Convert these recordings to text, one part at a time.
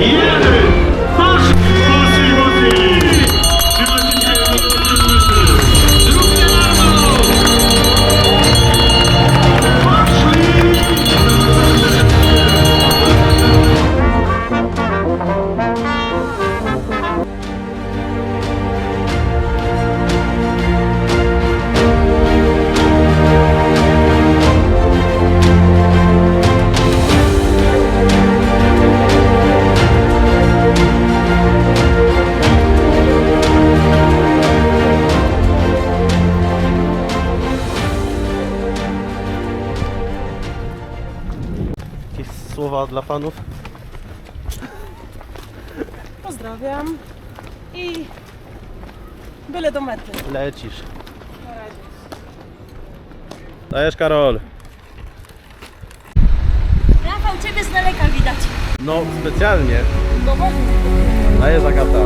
Yeah. Słowa dla fanów. Pozdrawiam i byle do mety. Lecisz. Dajesz Karol. Rafał, ciebie z daleka widać. No, specjalnie. Dowodzi. Dajesz Agata.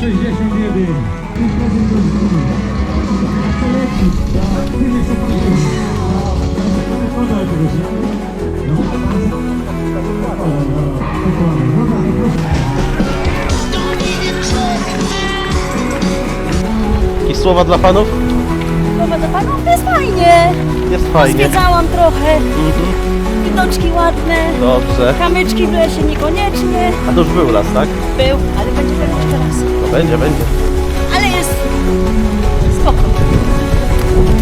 61. Jakieś słowa dla fanów? Słowa do panów, to jest fajnie. Jest fajnie. Zwiedzałam trochę. Mhm. Widoczki ładne. Dobrze. Kamyczki w lesie niekoniecznie. A to już był las, tak? Był, ale będzie pewnie będzie, będzie. Ale jest spoko.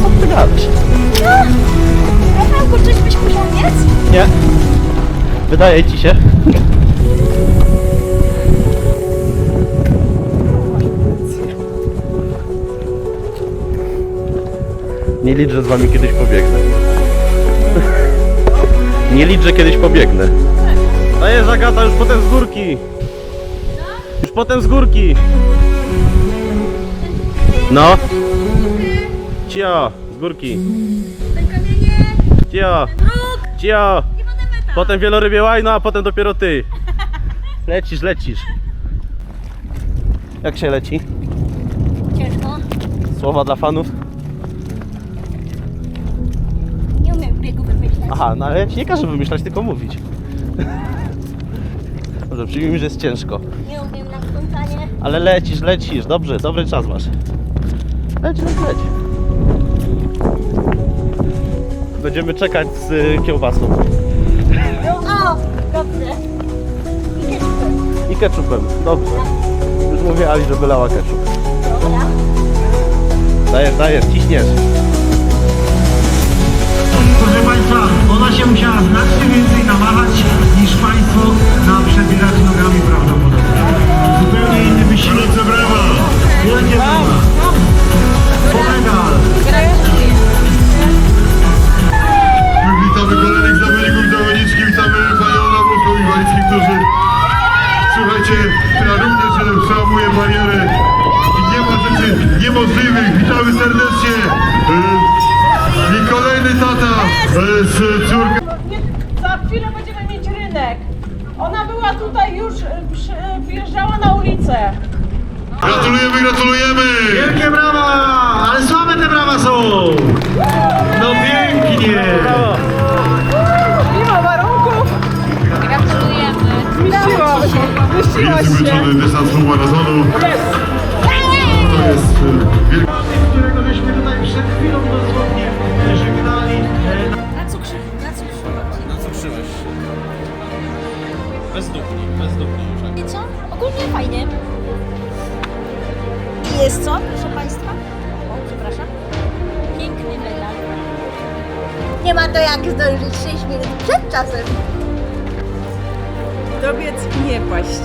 Co ty gadasz? Rafałku, coś byś musiał mieć? Nie. Wydaje ci się. Nie licz, że z wami kiedyś pobiegnę. Nie licz, że kiedyś pobiegnę. Dajesz Agata, już potem z górki. Potem z górki. No. Cio, z górki. Ten kamienie, Cio, cio. i potem meta. Potem wielorybie łajno, a potem dopiero ty. Lecisz, lecisz. Jak się leci? Ciężko. Słowa dla fanów? Nie umiem biegu wymyślać. Aha, no ale ja ci nie każę wymyślać, tylko mówić. Dobrze, przyjmijmy, że jest ciężko. Nie umiem Ale lecisz, lecisz, dobrze, dobry czas masz. Leć, leć, leć. Będziemy czekać z y, kiełbasą No, o, dobrze. I ketchupem. i ketchupem. Dobrze. Już mówię Ali, żeby lała ketchup. Dobra. Dajesz, dajesz, ciśniesz. Proszę Państwa, ona się musiała znacznie więcej namachać niż Państwo na przebierać nogami prawdopodobnie. E, z córką. Nie, za chwilę będziemy mieć rynek. Ona była tutaj już, e, przy, e, wjeżdżała na ulicę. Gratulujemy, gratulujemy! Wielkie brawa! Ale słabe te brawa są! No pięknie! Nie ma warunków. Gratulujemy. Zmieściła się. Zmieściła Jest się. wyczony dystans półmaratonu. To jest e, jest co, proszę Państwa? O, przepraszam. Piękny medal. Nie ma to jak zdążyć 6 minut przed czasem. Dobiec i nie paść.